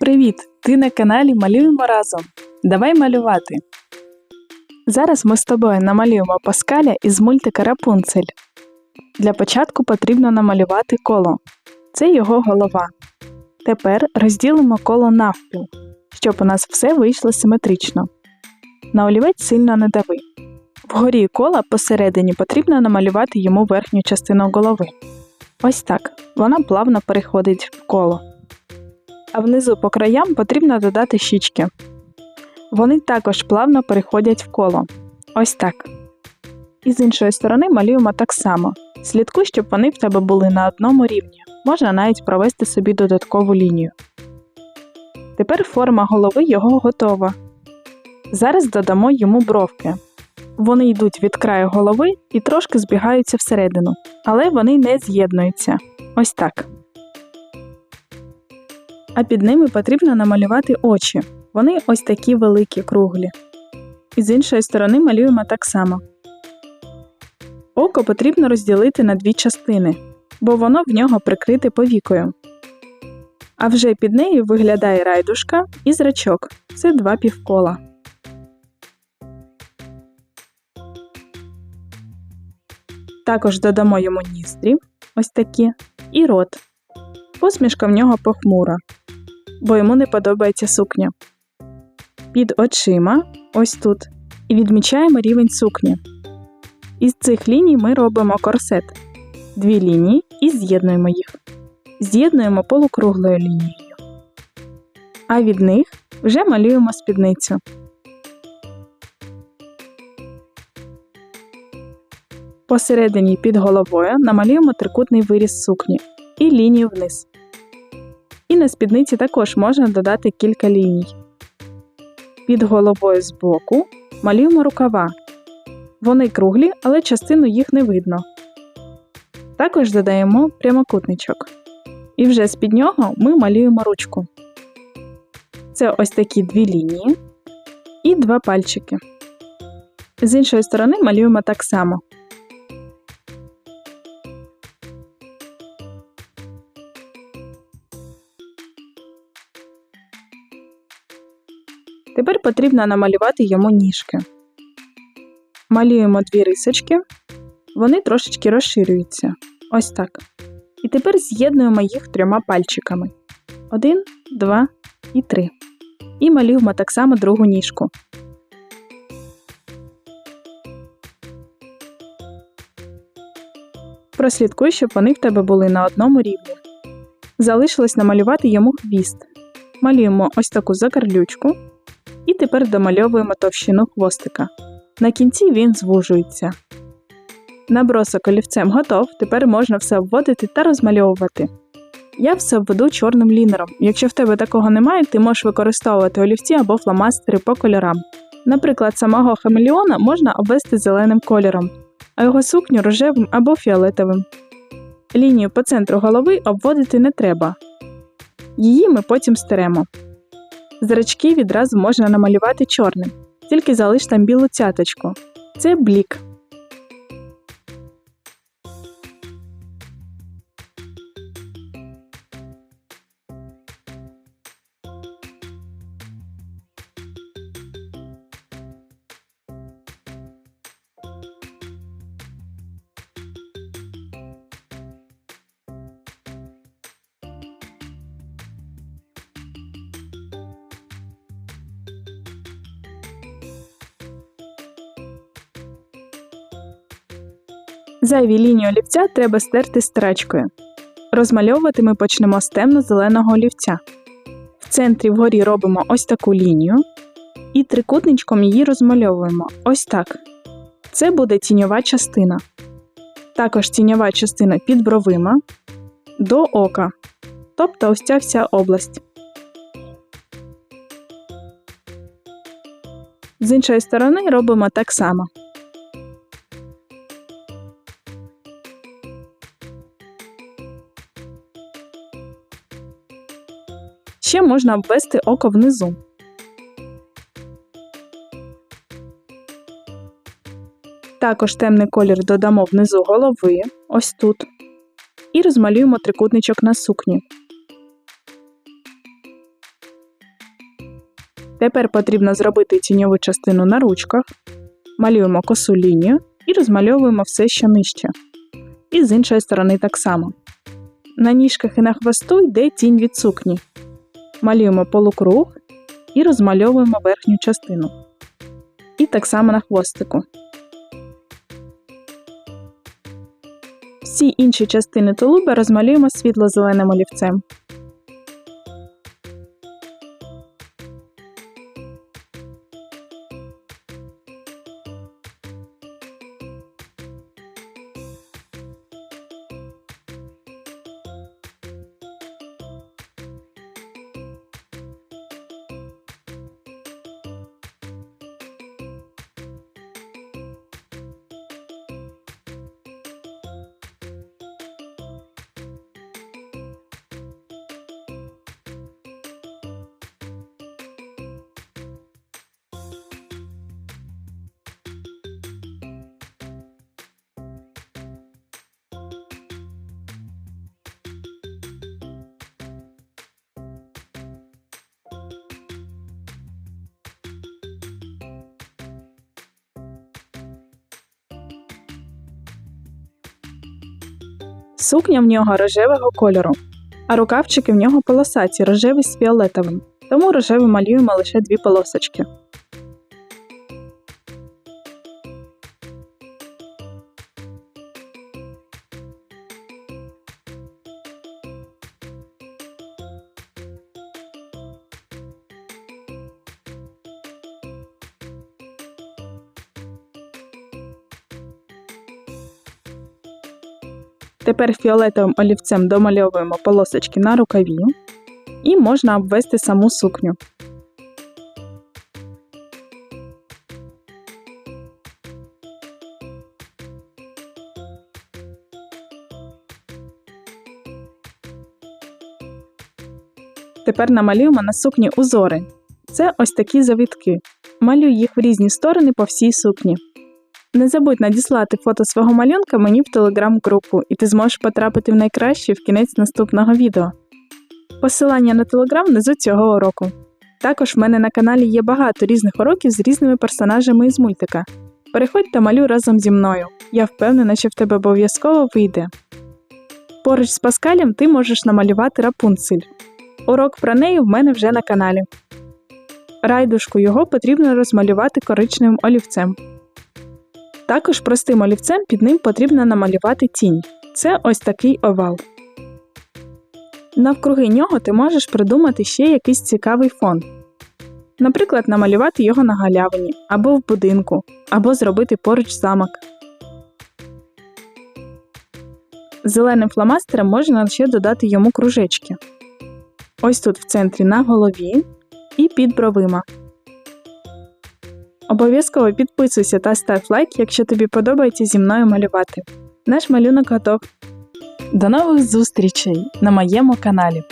Привіт! Ти на каналі Малюємо разом. Давай малювати. Зараз ми з тобою намалюємо Паскаля із мультика Рапунцель. Для початку потрібно намалювати коло. Це його голова. Тепер розділимо коло навпіл, щоб у нас все вийшло симетрично. На олівець сильно не дави. Вгорі кола посередині потрібно намалювати йому верхню частину голови. Ось так. Вона плавно переходить в коло. А внизу по краям потрібно додати щічки. Вони також плавно переходять в коло. Ось так. І з іншої сторони малюємо так само. Слідкуй, щоб вони в тебе були на одному рівні. Можна навіть провести собі додаткову лінію. Тепер форма голови його готова. Зараз додамо йому бровки. Вони йдуть від краю голови і трошки збігаються всередину, але вони не з'єднуються. Ось так. А під ними потрібно намалювати очі. Вони ось такі великі, круглі. І з іншої сторони малюємо так само. Око потрібно розділити на дві частини, бо воно в нього прикрите повікою. А вже під нею виглядає райдушка і зрачок це два півкола. Також додамо йому ніздрі, ось такі, і рот. Посмішка в нього похмура, бо йому не подобається сукня. Під очима, ось тут, і відмічаємо рівень сукні. Із цих ліній ми робимо корсет. Дві лінії і з'єднуємо їх. З'єднуємо полукруглою лінією. А від них вже малюємо спідницю. Посередині під головою намалюємо трикутний виріз сукні і лінію вниз. І на спідниці також можна додати кілька ліній. Під головою збоку малюємо рукава. Вони круглі, але частину їх не видно. Також додаємо прямокутничок. І вже з під нього ми малюємо ручку. Це ось такі дві лінії і два пальчики. З іншої сторони малюємо так само. Тепер потрібно намалювати йому ніжки. Малюємо дві рисочки, вони трошечки розширюються. Ось так. І тепер з'єднуємо їх трьома пальчиками: один, два і три. І малюємо так само другу ніжку. Прослідкуй, щоб вони в тебе були на одному рівні. Залишилось намалювати йому хвіст. Малюємо ось таку закарлючку. Тепер домальовуємо товщину хвостика. На кінці він звужується. Набросок олівцем готов, тепер можна все обводити та розмальовувати. Я все введу чорним лінером. Якщо в тебе такого немає, ти можеш використовувати олівці або фломастери по кольорам. Наприклад, самого хамелеона можна обвести зеленим кольором, а його сукню рожевим або фіолетовим. Лінію по центру голови обводити не треба. Її ми потім стеремо. Зрачки відразу можна намалювати чорним, тільки залиш там білу цяточку. Це блік. Зайві лінії олівця треба стерти страчкою. Розмальовувати ми почнемо з темно-зеленого олівця. В центрі вгорі робимо ось таку лінію і трикутничком її розмальовуємо ось так. Це буде тіньова частина. Також тіньова частина під бровима до ока. Тобто ось ця вся область. З іншої сторони робимо так само. Ще можна обвести око внизу. Також темний колір додамо внизу голови, ось тут, і розмалюємо трикутничок на сукні. Тепер потрібно зробити тіньову частину на ручках, малюємо косу лінію і розмальовуємо все, що нижче. І з іншої сторони так само. На ніжках і на хвосту йде тінь від сукні. Малюємо полукруг і розмальовуємо верхню частину. І так само на хвостику. Всі інші частини тулуба розмалюємо світло-зеленим олівцем. Сукня в нього рожевого кольору, а рукавчики в нього полосаті, рожевий з фіолетовим. Тому рожевий малюємо лише дві полосочки. Тепер фіолетовим олівцем домальовуємо полосочки на рукаві і можна обвести саму сукню. Тепер намалюємо на сукні узори. Це ось такі завітки. Малюй їх в різні сторони по всій сукні. Не забудь надіслати фото свого малюнка мені в телеграм-групу, і ти зможеш потрапити в найкраще в кінець наступного відео. Посилання на телеграм внизу цього уроку. Також в мене на каналі є багато різних уроків з різними персонажами із мультика. Переходь та малюй разом зі мною. Я впевнена, що в тебе обов'язково вийде. Поруч з Паскалем ти можеш намалювати рапунцель. Урок про неї в мене вже на каналі. Райдушку його потрібно розмалювати коричневим олівцем. Також простим олівцем під ним потрібно намалювати тінь. Це ось такий овал. Навкруги нього ти можеш придумати ще якийсь цікавий фон. Наприклад, намалювати його на галявині, або в будинку, або зробити поруч замок. Зеленим фломастером можна ще додати йому кружечки. Ось тут в центрі на голові і під бровима. Обов'язково підписуйся та став лайк, якщо тобі подобається зі мною малювати. Наш малюнок готов. До нових зустрічей на моєму каналі.